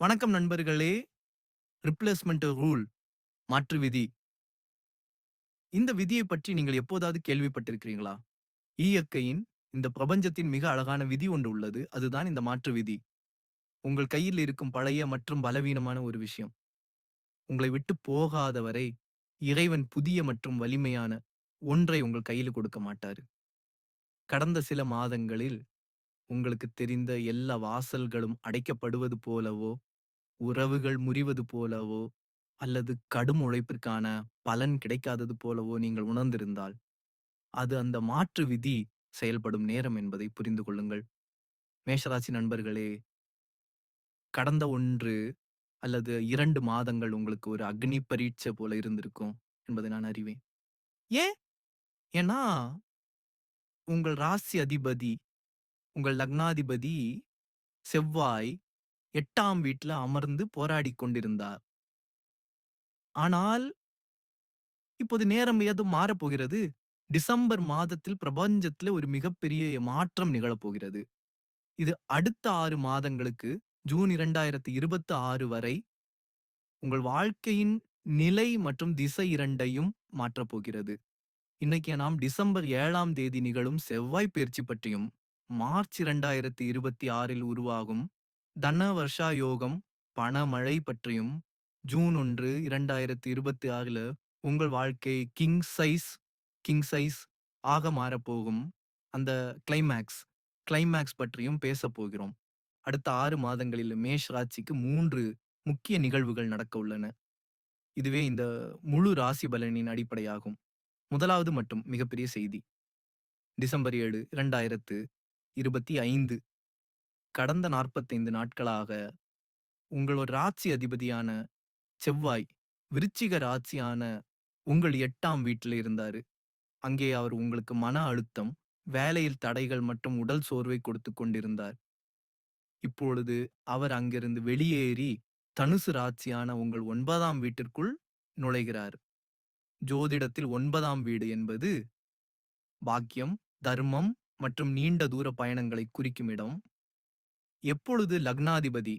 வணக்கம் நண்பர்களே! Replacement rule மாற்று விதி. இந்த விதியைப் பற்றி நீங்கள் எப்போதாவது கேள்விப்பட்டிருக்கிறீங்களா இயற்கையின் இந்த பிரபஞ்சத்தின் மிக அழகான விதி ஒன்று உள்ளது. அதுதான் இந்த மாற்று விதி. உங்கள் கையில் இருக்கும் பழைய மற்றும் பலவீனமான ஒரு விஷயம். உங்களை விட்டு போகாத வரை, இறைவன் புதிய மற்றும் வலிமையான ஒன்றை உங்கள் கையில கொடுக்க மாட்டார் கடந்த சில மாதங்களில் உங்களுக்குத் தெரிந்த எல்லா வாசல்களும் அடைக்கப்படுவது போலவோ, உறவுகள் முறிவது போலவோ, அல்லது கடும் உழைப்பிற்கான பலன் கிடைக்காதது போலவோ நீங்கள் உணர்ந்திருந்தால், அது அந்த மாற்று விதி செயல்படும் நேரம் என்பதை புரிந்து கொள்ளுங்கள். மேஷராசி நண்பர்களே கடந்த 1 அல்லது 2 மாதங்கள் உங்களுக்கு ஒரு அக்னி பரீட்சை போல இருந்திருக்கும் என்பதை நான் அறிவேன். ஏன்? ஏன்னா, உங்கள் ராசி அதிபதி, உங்கள் லக்னாதிபதி செவ்வாய் எட்டாம் வீட்டில் அமர்ந்து போராடிக் கொண்டிருந்தார். ஆனால் இப்போது நேரம் ஏதும் மாறப்போகிறது. டிசம்பர் மாதத்தில் பிரபஞ்சத்தில் ஒரு மிகப்பெரிய மாற்றம் நிகழப்போகிறது. இது அடுத்த ஆறு மாதங்களுக்கு ஜூன் 2026 வரை உங்கள் வாழ்க்கையின் நிலை மற்றும் திசை 2யும் மாற்றப் போகிறது. இன்னைக்கு நாம் டிசம்பர் ஏழாம் தேதி நிகழும் செவ்வாய் பயிற்சி பற்றியும், மார்ச் 2026இல் உருவாகும் தன வர்ஷா யோகம், பணமழை பற்றியும், ஜூன் 1, 2026ல உங்கள் வாழ்க்கை கிங் சைஸ் கிங் சைஸ் ஆக மாறப்போகும் அந்த கிளைமாக்ஸ் கிளைமாக்ஸ் பற்றியும் பேசப் போகிறோம். அடுத்த ஆறு மாதங்களில் மேஷ் ராசிக்கு மூன்று முக்கிய நிகழ்வுகள் நடக்க உள்ளன. இதுவே இந்த முழு ராசி பலனின் அடிப்படையாகும். முதலாவது மற்றும் மிகப்பெரிய செய்தி. டிசம்பர் 7, 2025 கடந்த 45 நாட்களாக உங்களோட ராசி அதிபதியான செவ்வாய், விருச்சிக ராசியான உங்கள் எட்டாம் வீட்டில் இருந்தாரு. அங்கே அவர் உங்களுக்கு மன அழுத்தம், வேலையில் தடைகள் மற்றும் உடல் சோர்வை கொடுத்துக் கொண்டிருந்தார். இப்பொழுது அவர் அங்கிருந்து வெளியேறி தனுசு ராசியான உங்கள் ஒன்பதாம் வீட்டிற்குள் நுழைகிறார். ஜோதிடத்தில் ஒன்பதாம் வீடு என்பது பாக்கியம், தர்மம் மற்றும் நீண்ட தூர பயணங்களை குறிக்கும் இடம். எப்பொழுது லக்னாதிபதி,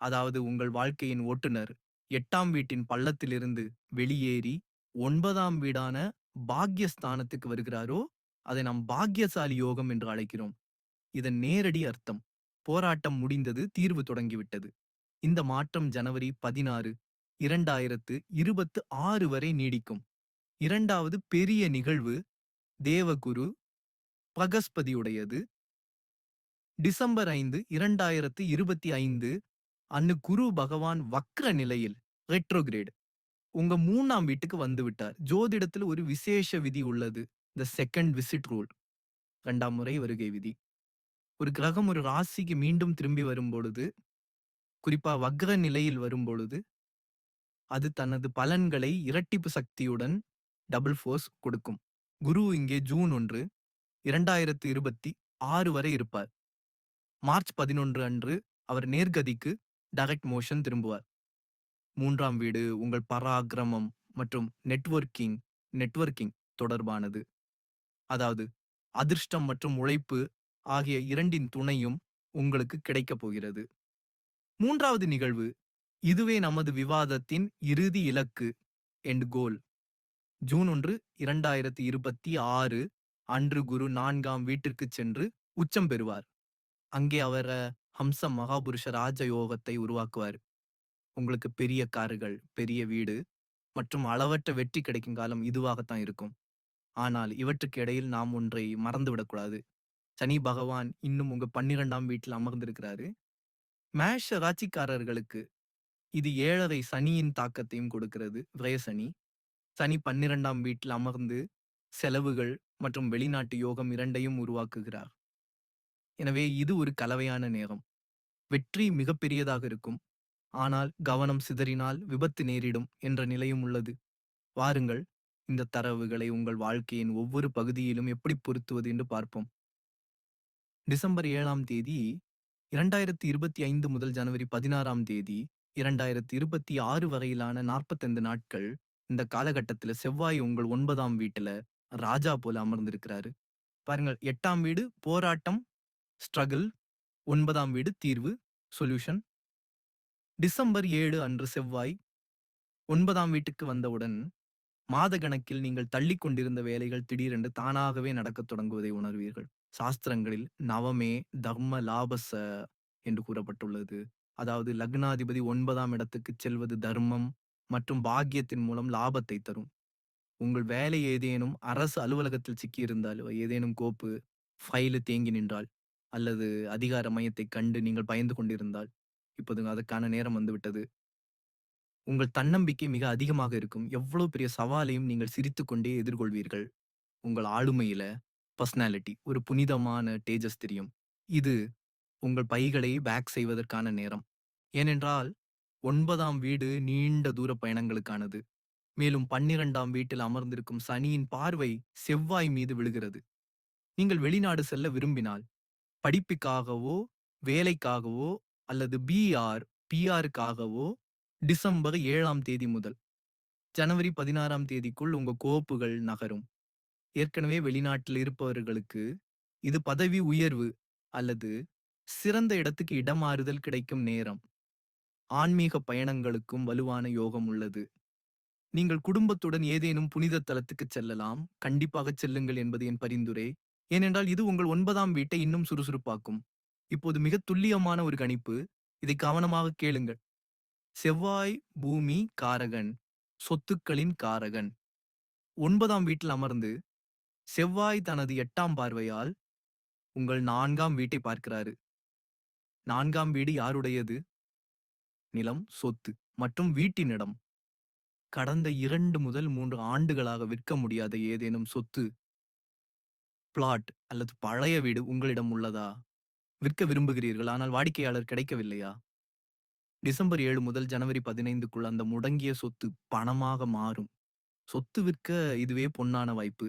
அதாவது உங்கள் வாழ்க்கையின் ஓட்டுநர் எட்டாம் வீட்டின் பள்ளத்திலிருந்து வெளியேறி ஒன்பதாம் வீடான பாக்யஸ்தானத்துக்கு வருகிறாரோ, அதை நாம் பாக்யசாலி யோகம் என்று அழைக்கிறோம். இதன் நேரடி அர்த்தம் போராட்டம் முடிந்தது, தீர்வு தொடங்கிவிட்டது. இந்த மாற்றம் ஜனவரி 16, 2026 வரை நீடிக்கும். இரண்டாவது பெரிய நிகழ்வு தேவகுரு பகஸ்பதியுடையது டிசம்பர் 5, 2025 அன்னு குரு பகவான் வக்ர நிலையில் ரெட்ரோகிரேட் உங்க மூணாம் வீட்டுக்கு வந்து விட்டார். ஜோதிடத்தில் ஒரு விசேஷ விதி உள்ளது. The second visit rule. ரெண்டாம் முறை வருகை விதி. ஒரு கிரகம் ஒரு ராசிக்கு மீண்டும் திரும்பி வரும்பொழுது, குறிப்பா வக்ர நிலையில் வரும்பொழுது, அது தனது பலன்களை இரட்டிப்பு சக்தியுடன் டபுள் ஃபோர்ஸ் கொடுக்கும். குரு இங்கே ஜூன் 1, 2026 வரை இருப்பார். மார்ச் 11 அன்று அவர் நேர்கதிக்கு டைரக்ட் மோஷன் திரும்புவார். மூன்றாம் வீடு உங்கள் பராக்கிரமம் மற்றும் நெட்வொர்க்கிங் நெட்வொர்க்கிங் தொடர்பானது. அதாவது அதிர்ஷ்டம் மற்றும் உழைப்பு ஆகிய இரண்டின் துணையும் உங்களுக்கு கிடைக்கப் போகிறது. மூன்றாவது நிகழ்வு இதுவே நமது விவாதத்தின் இறுதி இலக்கு எண்ட் கோல். ஜூன் 1, 2026 அன்று குரு நான்காம் வீட்டிற்குச் சென்று உச்சம் பெறுவார். அங்கே அவர் ஹம்ச மகாபுருஷ ராஜ யோகத்தை உருவாக்குவார். உங்களுக்கு பெரிய கார்கள், பெரிய வீடு மற்றும் அளவற்ற வெற்றி கிடைக்கும் காலம் இதுவாகத்தான் இருக்கும். ஆனால் இவற்றுக்கு இடையில் நாம் ஒன்றை மறந்துவிடக்கூடாது. சனி பகவான் இன்னும் உங்க 12ஆம் வீட்டில் அமர்ந்திருக்கிறாரு. மேஷ ராசிக்காரர்களுக்கு இது 7.5 சனியின் தாக்கத்தையும் கொடுக்கிறது. விரயசனி சனி. பன்னிரெண்டாம் வீட்டில் அமர்ந்து செலவுகள் மற்றும் வெளிநாட்டு யோகம் இரண்டையும் உருவாக்குகிறார். எனவே இது ஒரு கலவையான நேரம். வெற்றி மிகப்பெரியதாக இருக்கும். ஆனால் கவனம் சிதறினால் விபத்து நேரிடும் என்ற நிலையும் உள்ளது. வாருங்கள் இந்த தரவுகளை உங்கள் வாழ்க்கையின் ஒவ்வொரு பகுதியிலும் எப்படி பொருத்துவது என்று பார்ப்போம். டிசம்பர் ஏழாம் தேதி 2025 முதல் ஜனவரி 16ஆம் தேதி 2026 வரையிலான 45 நாட்கள் இந்த காலகட்டத்தில் செவ்வாய் உங்கள் ஒன்பதாம் வீட்டில் ராஜா போல அமர்ந்திருக்கிறாரு. பாருங்கள் எட்டாம் வீடு போராட்டம், ஸ்ட்ரகிள் ஒன்பதாம் வீடு தீர்வு, சொல்யூஷன். டிசம்பர் ஏழு அன்று செவ்வாய் ஒன்பதாம் வீட்டுக்கு வந்தவுடன், மாத கணக்கில் நீங்கள் தள்ளிக் கொண்டிருந்த வேலைகள் திடீரென்று தானாகவே நடக்கத் தொடங்குவதை உணர்வீர்கள். சாஸ்திரங்களில் நவமே தர்ம லாபச என்று கூறப்பட்டுள்ளது. அதாவது லக்னாதிபதி ஒன்பதாம் இடத்துக்குச் செல்வது தர்மம் மற்றும் பாக்கியத்தின் மூலம் லாபத்தை தரும். உங்கள் வேலை ஏதேனும் அரசு அலுவலகத்தில் சிக்கியிருந்தால், ஏதேனும் கோப்பு, ஃபைலு தேங்கி நின்றால், அல்லது அதிகார மையத்தைக் கண்டு நீங்கள் பயந்து கொண்டிருந்தால், இப்போது அதற்கான நேரம் வந்துவிட்டது. உங்கள் தன்னம்பிக்கை மிக அதிகமாக இருக்கும். எவ்வளவு பெரிய சவாலையும் நீங்கள் சிரித்துக்கொண்டே எதிர்கொள்வீர்கள். உங்கள் ஆளுமையில பர்சனாலிட்டி ஒரு புனிதமான டேஜஸ் தெரியும். இது உங்கள் பைகளை பேக் செய்வதற்கான நேரம். ஏனென்றால் ஒன்பதாம் வீடு நீண்ட தூர பயணங்களுக்கானது. மேலும் 12ஆம் வீட்டில் அமர்ந்திருக்கும் சனியின் பார்வை செவ்வாய் மீது விழுகிறது. நீங்கள் வெளிநாடு செல்ல விரும்பினால், படிப்புக்காகவோ, வேலைக்காகவோ அல்லது பிஆர், பிஆருக்காகவோ டிசம்பர் ஏழாம் தேதி முதல் ஜனவரி 16ஆம் தேதிக்குள் உங்க கோப்புகள் நகரும். ஏற்கனவே வெளிநாட்டில் இருப்பவர்களுக்கு இது பதவி உயர்வு அல்லது சிறந்த இடத்துக்கு இடமாறுதல் கிடைக்கும் நேரம். ஆன்மீக பயணங்களுக்கும் வலுவான யோகம் உள்ளது. நீங்கள் குடும்பத்துடன் ஏதேனும் புனித தலத்துக்குச் செல்லலாம். கண்டிப்பாகச் செல்லுங்கள் என்பது என் பரிந்துரை. ஏனென்றால் இது உங்கள் ஒன்பதாம் வீட்டை இன்னும் சுறுசுறுப்பாக்கும். இப்போது மிகத் துல்லியமான ஒரு கணிப்பு. இதை கவனமாகக் கேளுங்கள். செவ்வாய் பூமி காரகன், சொத்துக்களின் காரகன். ஒன்பதாம் வீட்டில் அமர்ந்து, செவ்வாய் தனது எட்டாம் பார்வையால் உங்கள் நான்காம் வீட்டை பார்க்கிறாரு. நான்காம் வீடு யாருடையது? நிலம், சொத்து மற்றும் வீட்டினிடம். கடந்த இரண்டு முதல் மூன்று ஆண்டுகளாக விற்க முடியாத ஏதேனும் சொத்து, பிளாட் அல்லது பழைய வீடு உங்களிடம் உள்ளதா? விற்க விரும்புகிறீர்கள். ஆனால் வாடிக்கையாளர் கிடைக்கவில்லையா? டிசம்பர் ஏழு முதல் ஜனவரி 15க்குள் அந்த முடங்கிய சொத்து பணமாக மாறும். சொத்து விற்க இதுவே பொன்னான வாய்ப்பு.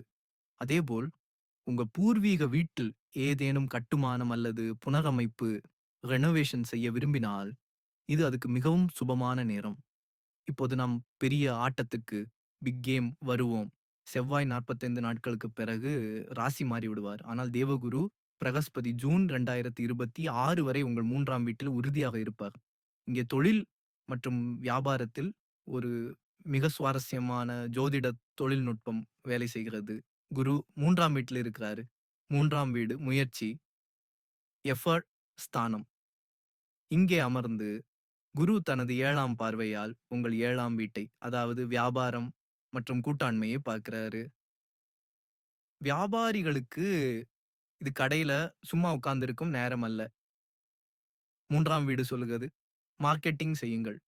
அதேபோல் உங்க பூர்வீக வீட்டில் ஏதேனும் கட்டுமானம் அல்லது புனரமைப்பு, ரெனோவேஷன் செய்ய விரும்பினால், இது அதுக்கு மிகவும் சுபமான நேரம். இப்போது நாம் பெரிய ஆட்டத்துக்கு, பிக் கேம் வருவோம். செவ்வாய் நாற்பத்தைந்து நாட்களுக்கு பிறகு ராசி மாறிவிடுவார். ஆனால் தேவகுரு பிரகஸ்பதி ஜூன் 2026 வரை உங்கள் மூன்றாம் வீட்டில் உறுதியாக இருப்பார். இங்கே தொழில் மற்றும் வியாபாரத்தில் ஒரு மிக சுவாரஸ்யமான ஜோதிட தொழில்நுட்பம் வேலை செய்கிறது. குரு மூன்றாம் வீட்டில் இருக்கிறாரு. மூன்றாம் வீடு முயற்சி, எஃபர்ட் ஸ்தானம். இங்கே அமர்ந்து குரு தனது ஏழாம் பார்வையால் உங்கள் ஏழாம் வீட்டை, அதாவது வியாபாரம் மற்றும் கூட்டாண்மையை பார்க்கிறாரு. வியாபாரிகளுக்கு இது கடையில சும்மா உட்கார்ந்திருக்கும் நேரம் அல்ல. 3ஆம் வீடு சொல்லுகிறது, மார்க்கெட்டிங் செய்யுங்கள்.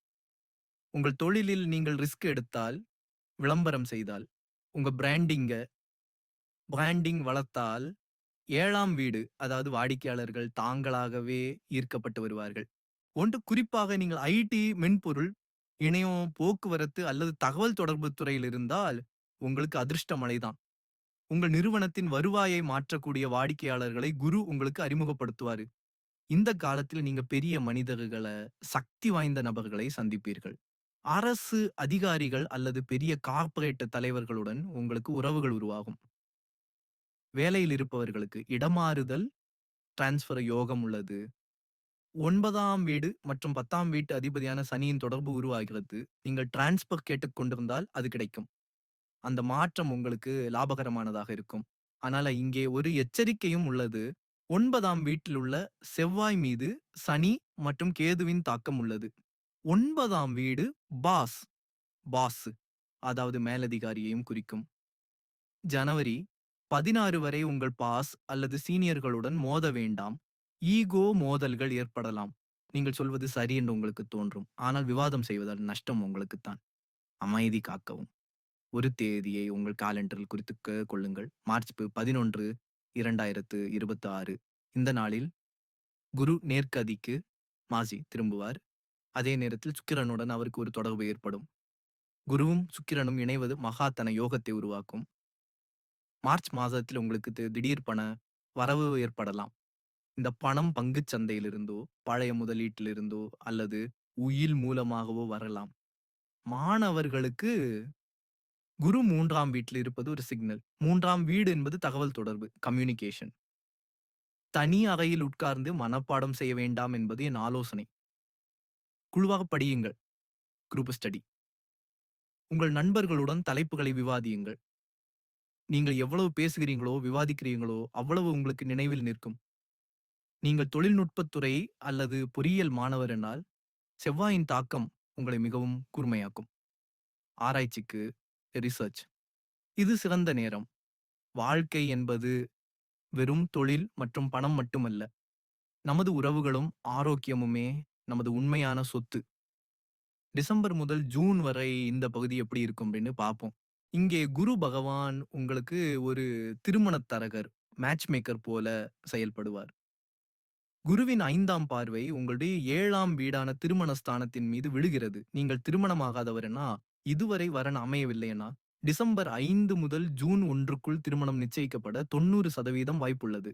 உங்கள் தொழிலில் நீங்கள் ரிஸ்க் எடுத்தால், விளம்பரம் செய்தால், உங்க பிராண்டிங்க பிராண்டிங் வளர்த்தால், 7ஆம் வீடு அதாவது வாடிக்கையாளர்கள் தாங்களாகவே ஈர்க்கப்பட்டு வருவார்கள். ஒன்று குறிப்பாக நீங்கள் ஐடி, மென்பொருள், இணையம், போக்குவரத்து அல்லது தகவல் தொடர்பு துறையில் இருந்தால், உங்களுக்கு அதிர்ஷ்ட மழைதான். உங்கள் நிறுவனத்தின் வருவாயை மாற்றக்கூடிய வாடிக்கையாளர்களை குரு உங்களுக்கு அறிமுகப்படுத்துவாரு. இந்த காலத்தில் நீங்க பெரிய மனிதர்கள, சக்தி வாய்ந்த நபர்களை சந்திப்பீர்கள். அரசு அதிகாரிகள் அல்லது பெரிய கார்ப்பரேட் தலைவர்களுடன் உங்களுக்கு உறவுகள் உருவாகும். வேலையில் இருப்பவர்களுக்கு இடமாறுதல், டிரான்ஸ்ஃபர் யோகம் உள்ளது. ஒன்பதாம் வீடு மற்றும் 10ஆம் வீட்டு அதிபதியான சனியின் தொடர்பு உருவாகிறது. நீங்கள் டிரான்ஸ்பர் கேட்டுக் கொண்டிருந்தால் அது கிடைக்கும். அந்த மாற்றம் உங்களுக்கு லாபகரமானதாக இருக்கும். ஆனால் இங்கே ஒரு எச்சரிக்கையும் உள்ளது. ஒன்பதாம் வீட்டில் உள்ள செவ்வாய் மீது சனி மற்றும் கேதுவின் தாக்கம் உள்ளது. ஒன்பதாம் வீடு பாஸ், பாஸ் அதாவது மேலதிகாரியையும் குறிக்கும். ஜனவரி 16 வரை உங்கள் பாஸ் அல்லது சீனியர்களுடன் மோத வேண்டாம். ஈகோ மோதல்கள் ஏற்படலாம். நீங்கள் சொல்வது சரி என்று உங்களுக்கு தோன்றும். ஆனால் விவாதம் செய்வதால் நஷ்டம் உங்களுக்குத்தான். அமைதி காக்கவும். ஒரு தேதியை உங்கள் காலண்டரில் குறித்துக் கொள்ளுங்கள். மார்ச் 11, 2026 இந்த நாளில் குரு நேர்கதிக்கு மாசி திரும்புவார். அதே நேரத்தில் சுக்கிரனுடன் அவருக்கு ஒரு தொடர்பு ஏற்படும். குருவும் சுக்கிரனும் இணைவது மகாத்தன யோகத்தை உருவாக்கும். மார்ச் மாதத்தில் உங்களுக்கு திடீர் பண வரவு ஏற்படலாம். இந்த பணம் பங்குச் சந்தையிலிருந்தோ, பழைய முதலீட்டிலிருந்தோ அல்லது உயில் மூலமாகவோ வரலாம். மாணவர்களுக்கு குரு மூன்றாம் வீட்டில் இருப்பது ஒரு சிக்னல். மூன்றாம் வீடு என்பது தகவல் தொடர்பு, கம்யூனிகேஷன். தனி அறையில் உட்கார்ந்து மனப்பாடம் செய்ய வேண்டாம் என்பது என் ஆலோசனை. குழுவாக படியுங்கள் குரூப் ஸ்டடி உங்கள் நண்பர்களுடன் தலைப்புகளை விவாதியுங்கள் நீங்கள் எவ்வளவு பேசுகிறீங்களோ விவாதிக்கிறீங்களோ அவ்வளவு உங்களுக்கு நினைவில் நிற்கும் நீங்கள் தொழில்நுட்பத்துறை அல்லது பொறியியல் மாணவர் என்னால் செவ்வாயின் தாக்கம் உங்களை மிகவும் கூர்மையாக்கும். ஆராய்ச்சிக்கு ரிசர்ச் இது சிறந்த நேரம். வாழ்க்கை என்பது வெறும் தொழில் மற்றும் பணம் மட்டுமல்ல. நமது உறவுகளும் ஆரோக்கியமுமே நமது உண்மையான சொத்து. டிசம்பர் முதல் ஜூன் வரை இந்த பகுதி எப்படி இருக்கும் அப்படின்னு பார்ப்போம். இங்கே குரு பகவான் உங்களுக்கு ஒரு திருமணத் தரகர் மேட்ச் மேக்கர் போல செயல்படுவார். குருவின் ஐந்தாம் பார்வை உங்களுடைய ஏழாம் வீடான திருமண ஸ்தானத்தின் மீது விழுகிறது. நீங்கள் திருமணமாகாதவர்னா இதுவரை வரன் அமையவில்லைன்னா டிசம்பர் ஐந்து முதல் ஜூன் ஒன்றுக்குள் திருமணம் நிச்சயிக்கப்பட தொண்ணூறு சதவீதம் வாய்ப்புள்ளது.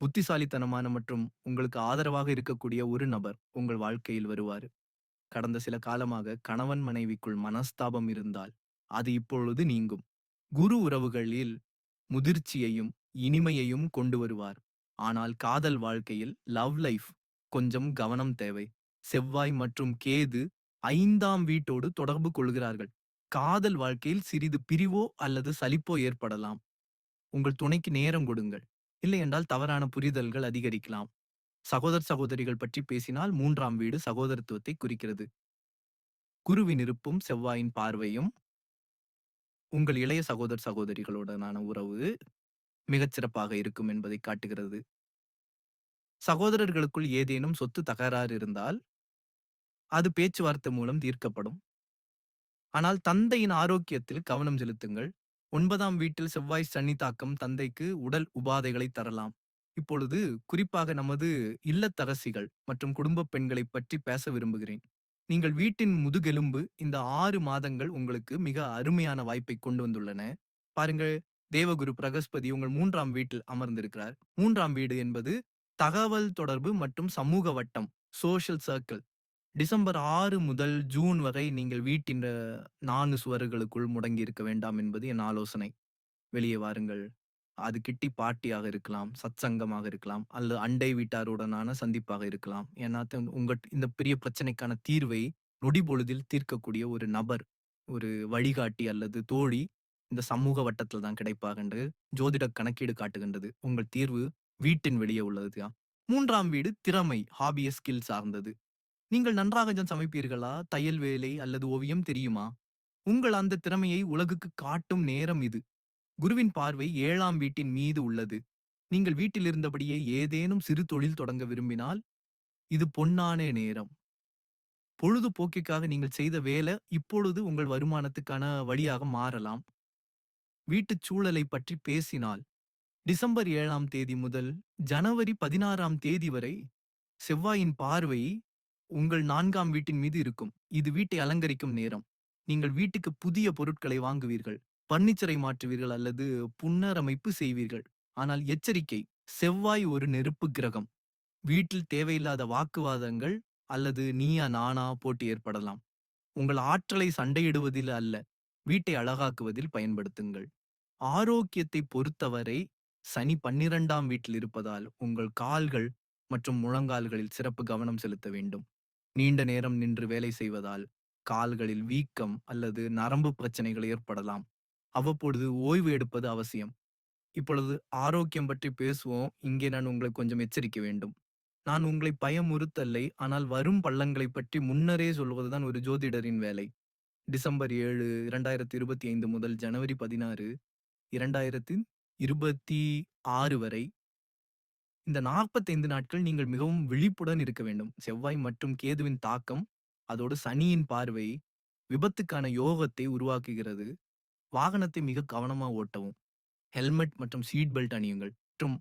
புத்திசாலித்தனமான மற்றும் உங்களுக்கு ஆதரவாக இருக்கக்கூடிய ஒரு நபர் உங்கள் வாழ்க்கையில் வருவார். கடந்த சில காலமாக கணவன் மனைவிக்குள் மனஸ்தாபம் இருந்தால் அது இப்பொழுது நீங்கும். குரு உறவுகளில் முதிர்ச்சியையும் இனிமையையும் கொண்டு வருவார். ஆனால் காதல் வாழ்க்கையில் லவ் லைஃப் கொஞ்சம் கவனம் தேவை. செவ்வாய் மற்றும் கேது ஐந்தாம் வீட்டோடு தொடர்பு கொள்கிறார்கள். காதல் வாழ்க்கையில் சிறிது பிரிவோ அல்லது சலிப்போ ஏற்படலாம். உங்கள் துணைக்கு நேரம் கொடுங்கள். இல்லை என்றால் தவறான புரிதல்கள் அதிகரிக்கலாம். சகோதர சகோதரிகள் பற்றி பேசினால் மூன்றாம் வீடு சகோதரத்துவத்தை குறிக்கிறது. குருவின் இருப்பும் செவ்வாயின் பார்வையும் உங்கள் இளைய சகோதர சகோதரிகளுடனான உறவு மிகச் சிறப்பாக இருக்கும் என்பதை காட்டுகிறது. சகோதரர்களுக்குள் ஏதேனும் சொத்து தகராறு இருந்தால் அது பேச்சுவார்த்தை மூலம் தீர்க்கப்படும். ஆனால் தந்தையின் ஆரோக்கியத்தில் கவனம் செலுத்துங்கள். ஒன்பதாம் வீட்டில் செவ்வாய் சனி தாக்கம் தந்தைக்கு உடல் உபாதைகளை தரலாம். இப்பொழுது குறிப்பாக நமது இல்லத்தரசிகள் மற்றும் குடும்ப பெண்களை பற்றி பேச விரும்புகிறேன். நீங்கள் வீட்டின் முதுகெலும்பு இந்த ஆறு மாதங்கள் உங்களுக்கு மிக அருமையான வாய்ப்பை கொண்டு வந்துள்ளன. பாருங்கள் தேவகுரு பிரகஸ்பதி உங்கள் மூன்றாம் வீட்டில் அமர்ந்திருக்கிறார். மூன்றாம் வீடு என்பது தகவல் தொடர்பு மற்றும் சமூக வட்டம் சோஷியல் சர்க்கிள் டிசம்பர் ஆறு முதல் ஜூன் வரை நீங்கள் வீட்டின் நான்கு சுவர்களுக்குள் முடங்கி இருக்க வேண்டாம் என்பது என் ஆலோசனை. வெளியே வாருங்கள். அது கிட்டி பார்ட்டியாக இருக்கலாம் சத்சங்கமாக இருக்கலாம் அல்லது அண்டை வீட்டாருடனான சந்திப்பாக இருக்கலாம். ஏன்னா உங்க இந்த பெரிய பிரச்சனைக்கான தீர்வை நொடி பொழுதில் தீர்க்கக்கூடிய ஒரு நபர் ஒரு வழிகாட்டி அல்லது தோழி இந்த சமூக வட்டத்தில் தான் கிடைப்பாகன்று ஜோதிட கணக்கீடு காட்டுகின்றது. உங்கள் தீர்வு வீட்டின் வெளியே உள்ளது மூன்றாம் வீடு திறமை ஹாபிய ஸ்கில் சார்ந்தது. நீங்கள் நன்றாக சமைப்பீர்களா? தையல் வேலை அல்லது ஓவியம் தெரியுமா? உங்கள் அந்த திறமையை உலகுக்கு காட்டும் நேரம் இது. குருவின் பார்வை ஏழாம் வீட்டின் மீது உள்ளது. நீங்கள் வீட்டில் இருந்தபடியே ஏதேனும் சிறு தொழில் தொடங்க விரும்பினால் இது பொன்னான நேரம். பொழுதுபோக்கிற்காக நீங்கள் செய்த வேலை இப்பொழுது உங்கள் வருமானத்துக்கான வழியாக மாறலாம். வீட்டுச் சூழலை பற்றி பேசினால் டிசம்பர் ஏழாம் தேதி முதல் ஜனவரி பதினாறாம் தேதி வரை செவ்வாயின் பார்வை உங்கள் நான்காம் வீட்டின் மீது இருக்கும். இது வீட்டை அலங்கரிக்கும் நேரம். நீங்கள் வீட்டுக்கு புதிய பொருட்களை வாங்குவீர்கள். பர்னிச்சரை மாற்றுவீர்கள் அல்லது புன்னரமைப்பு செய்வீர்கள். ஆனால் எச்சரிக்கை செவ்வாய் ஒரு நெருப்பு கிரகம். வீட்டில் தேவையில்லாத வாக்குவாதங்கள் அல்லது நீயா நானா போட்டி ஏற்படலாம். உங்கள் ஆற்றலை சண்டையிடுவதில் அல்ல. வீட்டை அழகாக்குவதில் பயன்படுத்துங்கள். ஆரோக்கியத்தை பொறுத்தவரை சனி பன்னிரண்டாம் வீட்டில் இருப்பதால் உங்கள் கால்கள் மற்றும் முழங்கால்களில் சிறப்பு கவனம் செலுத்த வேண்டும். நீண்ட நேரம் நின்று வேலை செய்வதால் கால்களில் வீக்கம் அல்லது நரம்பு பிரச்சனைகள் ஏற்படலாம். அவ்வப்பொழுது ஓய்வு எடுப்பது அவசியம். இப்பொழுது ஆரோக்கியம் பற்றி பேசுவோம். இங்கே நான் உங்களை கொஞ்சம் எச்சரிக்க வேண்டும். நான் உங்களை பயமுறுத்தல்லை ஆனால் வரும் பள்ளங்களை பற்றி முன்னரே சொல்வதுதான் ஒரு ஜோதிடரின் வேலை. டிசம்பர் ஏழு இரண்டாயிரத்தி இருபத்தி ஐந்து முதல் ஜனவரி பதினாறு இரண்டாயிரத்தி இருபத்தி ஆறு வரை இந்த 45 நாட்கள் நீங்கள் மிகவும் விழிப்புடன் இருக்க வேண்டும். செவ்வாய் மற்றும் கேதுவின் தாக்கம் அதோடு சனியின் பார்வை விபத்துக்கான யோகத்தை உருவாக்குகிறது. வாகனத்தை மிக கவனமா ஓட்டவும். ஹெல்மெட் மற்றும் சீட் பெல்ட் அணியுங்கள். மற்றும்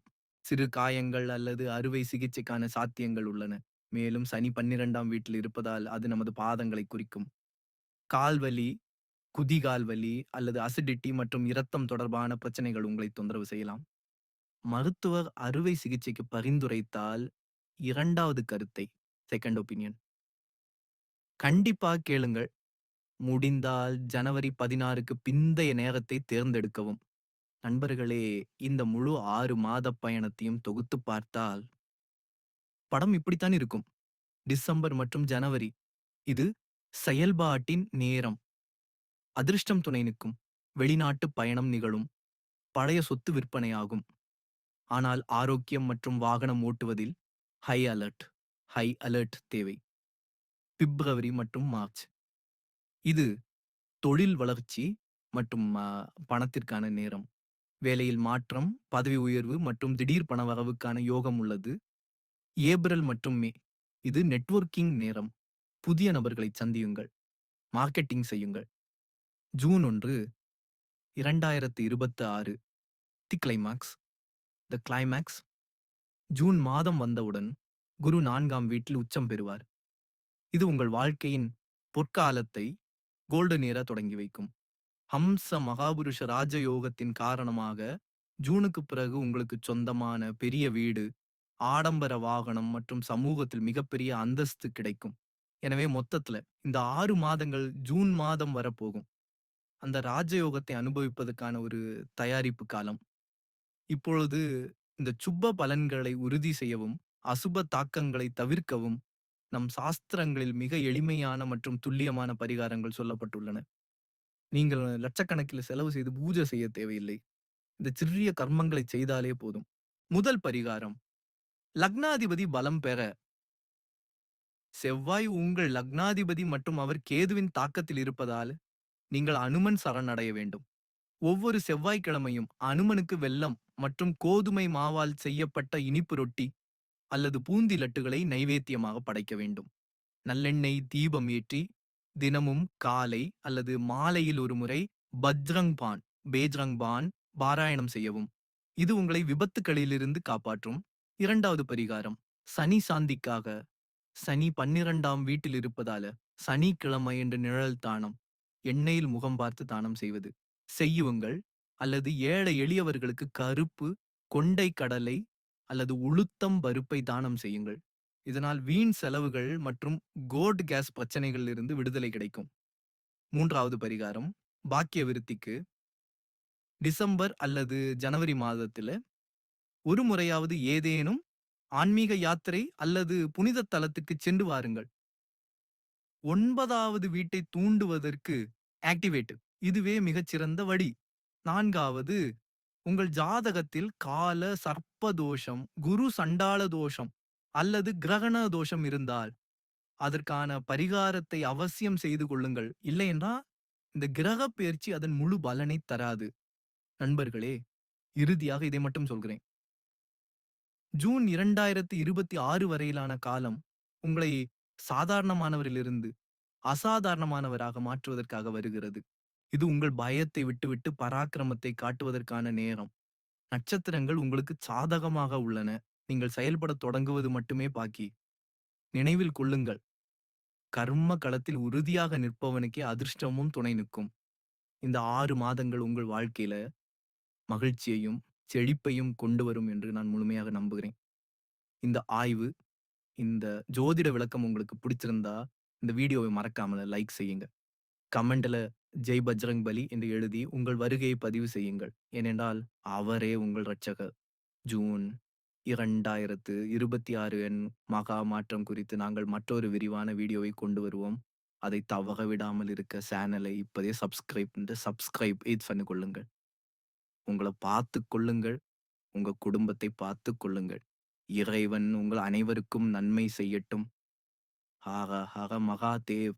சிறு காயங்கள் அல்லது அறுவை சிகிச்சைக்கான சாத்தியங்கள் உள்ளன. மேலும் சனி பன்னிரெண்டாம் வீட்டில் இருப்பதால் அது நமது பாதங்களை குறிக்கும். கால்வலி குதிகால் வலி அல்லது அசிடிட்டி மற்றும் இரத்தம் தொடர்பான பிரச்சனைகள் உங்களை தொந்தரவு செய்யலாம். மருத்துவர் அறுவை சிகிச்சைக்கு பரிந்துரைத்தால் இரண்டாவது கருத்தை செகண்ட் ஒப்பீனியன் கண்டிப்பா கேளுங்கள். முடிந்தால் ஜனவரி பதினாறுக்கு பிந்தைய நேரத்தை தேர்ந்தெடுக்கவும். நண்பர்களே இந்த முழு ஆறு மாத பயணத்தையும் தொகுத்து பார்த்தால் படம் இப்படித்தான் இருக்கும். டிசம்பர் மற்றும் ஜனவரி. இது செயல்பாட்டின் நேரம். அதிர்ஷ்டம் துணை நிற்கும். வெளிநாட்டு பயணம் நிகழும். பழைய சொத்து விற்பனையாகும். ஆனால் ஆரோக்கியம் மற்றும் வாகனம் ஓட்டுவதில் ஹை அலர்ட் ஹை அலர்ட் தேவை. பிப்ரவரி மற்றும் மார்ச். இது தொழில் வளர்ச்சி மற்றும் பணத்திற்கான நேரம். வேலையில் மாற்றம் பதவி உயர்வு மற்றும் திடீர் பண வரவுக்கான யோகம் உள்ளது. ஏப்ரல் மற்றும் மே. இது நெட்வொர்க்கிங் நேரம். புதிய நபர்களை சந்தியுங்கள். மார்க்கெட்டிங் செய்யுங்கள். ஜூன் ஒன்று இரண்டாயிரத்து இருபத்தி ஆறு the climax. The climax. June மாதம் வந்தவுடன் குரு நான்காம் வீட்டில் உச்சம் பெறுவார். இது உங்கள் வாழ்க்கையின் பொற்காலத்தை கோல்டு நேர தொடங்கி வைக்கும். ஹம்ச மகாபுருஷ ராஜயோகத்தின் காரணமாக ஜூனுக்கு பிறகு உங்களுக்கு சொந்தமான பெரிய வீடு ஆடம்பர வாகனம் மற்றும் சமூகத்தில் மிகப்பெரிய அந்தஸ்து கிடைக்கும். எனவே மொத்தத்துல இந்த ஆறு மாதங்கள் ஜூன் மாதம் வரப்போகும். அந்த ராஜயோகத்தை அனுபவிப்பதற்கான ஒரு தயாரிப்பு காலம். இப்பொழுது இந்த சுப்ப பலன்களை உறுதி செய்யவும் அசுப தாக்கங்களை தவிர்க்கவும் நம் சாஸ்திரங்களில் மிக எளிமையான மற்றும் துல்லியமான பரிகாரங்கள் சொல்லப்பட்டுள்ளன. நீங்கள் லட்சக்கணக்கில் செலவு செய்து பூஜை செய்ய தேவையில்லை. இந்த சிறிய கர்மங்களை செய்தாலே போதும். முதல் பரிகாரம் லக்னாதிபதி பலம் பெற செவ்வாய் உங்கள் லக்னாதிபதி மற்றும் அவர் கேதுவின் தாக்கத்தில் இருப்பதால் நீங்கள் அனுமன் சரணடைய வேண்டும். ஒவ்வொரு செவ்வாய்க்கிழமையும் அனுமனுக்கு வெல்லம் மற்றும் கோதுமை மாவால் செய்யப்பட்ட இனிப்பு ரொட்டி அல்லது பூந்தி லட்டுகளை நைவேத்தியமாக படைக்க வேண்டும். நல்லெண்ணெய் தீபம் ஏற்றி தினமும் காலை அல்லது மாலையில் ஒரு முறை பஜ்ரங் பான் பேஜ்ரங் பான் பாராயணம் செய்யவும். இது உங்களை விபத்துகளிலிருந்து காப்பாற்றும். இரண்டாவது பரிகாரம் சனி சாந்திக்காக சனி பன்னிரண்டாம் வீட்டில் இருப்பதால சனிக்கிழமை என்ற நிழல் தானம் எண்ணெயில் முகம் பார்த்து தானம் செய்வது. செய்யுங்கள். அல்லது ஏழை எளியவர்களுக்கு கருப்பு கொண்டை கடலை அல்லது உளுத்தம் பருப்பை தானம் செய்யுங்கள். இதனால் வீண் செலவுகள் மற்றும் கோட் கேஸ் பிரச்சனைகளில் இருந்து விடுதலை கிடைக்கும். மூன்றாவது பரிகாரம் பாக்கிய விருத்திக்கு. டிசம்பர் அல்லது ஜனவரி மாதத்துல ஒரு முறையாவது ஏதேனும் ஆன்மீக யாத்திரை அல்லது புனித தலத்துக்கு சென்று வாருங்கள். ஒன்பதாவது வீட்டை தூண்டுவதற்கு ஆக்டிவேட் இதுவே மிகச்சிறந்த வழி. நான்காவது உங்கள் ஜாதகத்தில் கால சர்ப்ப தோஷம் குரு சண்டாள தோஷம் அல்லது கிரகண தோஷம் இருந்தால் அதற்கான பரிகாரத்தை அவசியம் செய்து கொள்ளுங்கள். இல்லையென்றா இந்த கிரக பயிற்சி அதன் முழு பலனை தராது. நண்பர்களே இறுதியாக இதை மட்டும் சொல்கிறேன். ஜூன் இரண்டாயிரத்தி இருபத்தி ஆறு வரையிலான காலம் உங்களை சாதாரணமானவரிலிருந்து அசாதாரணமானவராக மாற்றுவதற்காக வருகிறது. இது உங்கள் பயத்தை விட்டுவிட்டு பராக்கிரமத்தை காட்டுவதற்கான நேரம். நட்சத்திரங்கள் உங்களுக்கு சாதகமாக உள்ளன. நீங்கள் செயல்பட தொடங்குவது மட்டுமே பாக்கி. நினைவில் கொள்ளுங்கள். கர்ம களத்தில் உறுதியாக நிற்பவனுக்கே அதிர்ஷ்டமும் துணை நிற்கும். இந்த ஆறு மாதங்கள் உங்கள் வாழ்க்கையில மகிழ்ச்சியையும் செழிப்பையும் கொண்டு வரும் என்று நான் முழுமையாக நம்புகிறேன் இந்த ஆய்வு இந்த ஜோதிட விளக்கம் உங்களுக்கு பிடிச்சிருந்தா இந்த வீடியோவை மறக்காமல் லைக் செய்யுங்க கமெண்ட்ல ஜெய் பஜ்ரங் பலி என்று எழுதி உங்கள் வருகையை பதிவு செய்யுங்கள் ஏனென்றால் அவரே உங்கள் இரட்சகர் ஜூன் இரண்டாயிரத்து இருபத்தி ஆறு எண் மகா மாற்றம் குறித்து நாங்கள் மற்றொரு விரிவான வீடியோவை கொண்டு வருவோம் அதை தவற விடாமல் இருக்க சேனலை இப்போதே சப்ஸ்கிரைப் சப்ஸ்கிரைப் இது பண்ணி கொள்ளுங்கள் உங்களை பார்த்து கொள்ளுங்கள். உங்க குடும்பத்தை பார்த்து கொள்ளுங்கள். இறைவன் உங்கள் அனைவருக்கும் நன்மை செய்யட்டும். ஹாக ஹக மகாதேவ்.